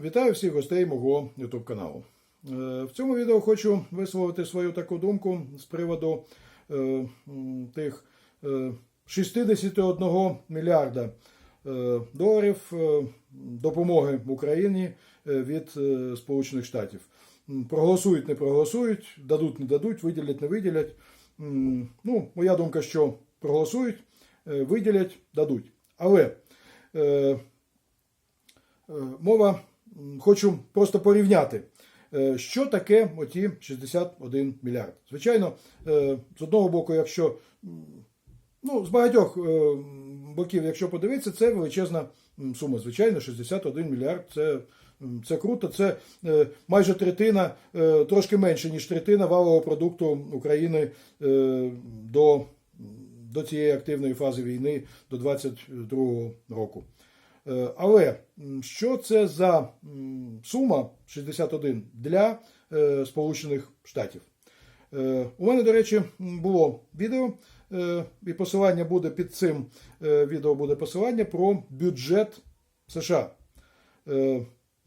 Вітаю всіх гостей мого YouTube каналу. Е, В цьому відео хочу висловити свою таку думку з приводу е, тих е, 61 мільярда е, доларів е, допомоги Україні від Сполучених Штатів. Проголосують, не проголосують, дадуть, не дадуть, виділять, не виділять. Ну, моя думка, що проголосують, виділять, дадуть. Але мова хочу просто порівняти, е, що таке оті 61 мільярд. Звичайно, е, з одного боку, якщо ну, з багатьох е, боків, якщо подивитися, це величезна сума. Звичайно, 61 мільярд це. Це круто, це майже третина, трошки менше, ніж третина валового продукту України до, до цієї активної фази війни до 2022 року. Е, Але що це за сума 61 для е, Сполучених Штатів? Е, У мене, до речі, було відео, і посилання буде під цим відео буде посилання про бюджет США.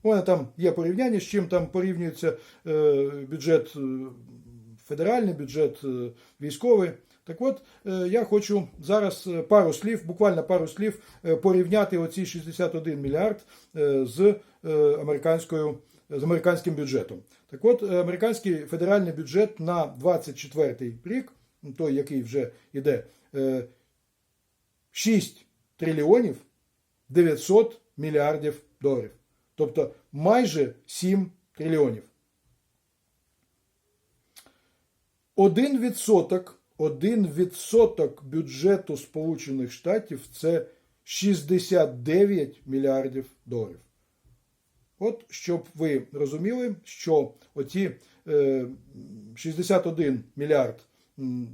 У мене там є порівняння, з чим там порівнюється бюджет федеральний, бюджет е, військовий. Так от, е, я хочу зараз е, пару слів, буквально пару слів, порівняти оці 61 мільярд з американською з американським бюджетом. Так от, американський федеральний бюджет на 24 рік, той, який вже йде, е, 6 трильйонів 900 мільярдів доларів. Тобто майже 7 трильйонів. Один відсоток, один відсоток бюджету Сполучених Штатів це 69 мільярдів доларів. От щоб ви розуміли, що оці е, 61 мільярд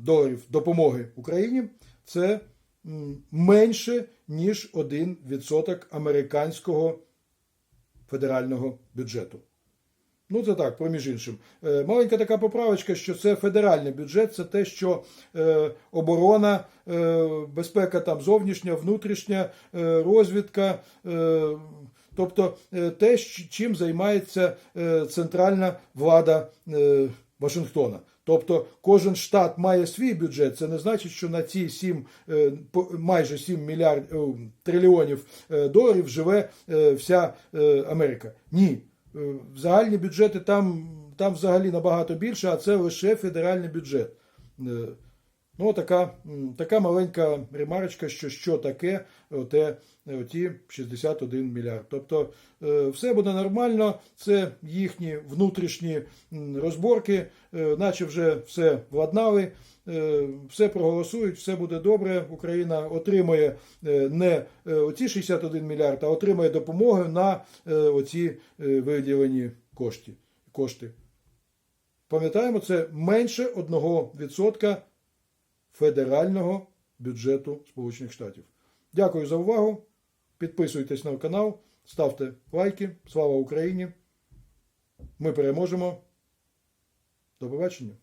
доларів допомоги Україні це менше, ніж 1% американського федерального бюджету. Ну, це так, проміж іншим. Е, Маленька така поправочка, що це федеральний бюджет, це те, що е, оборона, е, безпека там зовнішня, внутрішня, розвідка, тобто те, чим займається центральна влада Вашингтона. Тобто кожен штат має свій бюджет. Це не значить, що на ці 7, е, по- майже 7 мільярд, трильйонів доларів живе вся Америка. Ні. Е, Загальні бюджети там, там взагалі набагато більше, а це лише федеральний бюджет. Ну, така, така маленька ремарочка, що що таке оте, оті 61 мільярд. Тобто е, все буде нормально, це їхні внутрішні розборки, е, наче вже все владнали, е, все проголосують, все буде добре. Україна отримає е, не оці 61 мільярд, а отримає допомогу на оці виділені кошти. кошти. Пам'ятаємо, це менше 1% федерального бюджету Сполучених Штатів. Дякую за увагу. Підписуйтесь на канал, ставте лайки. Слава Україні! Ми переможемо. До побачення!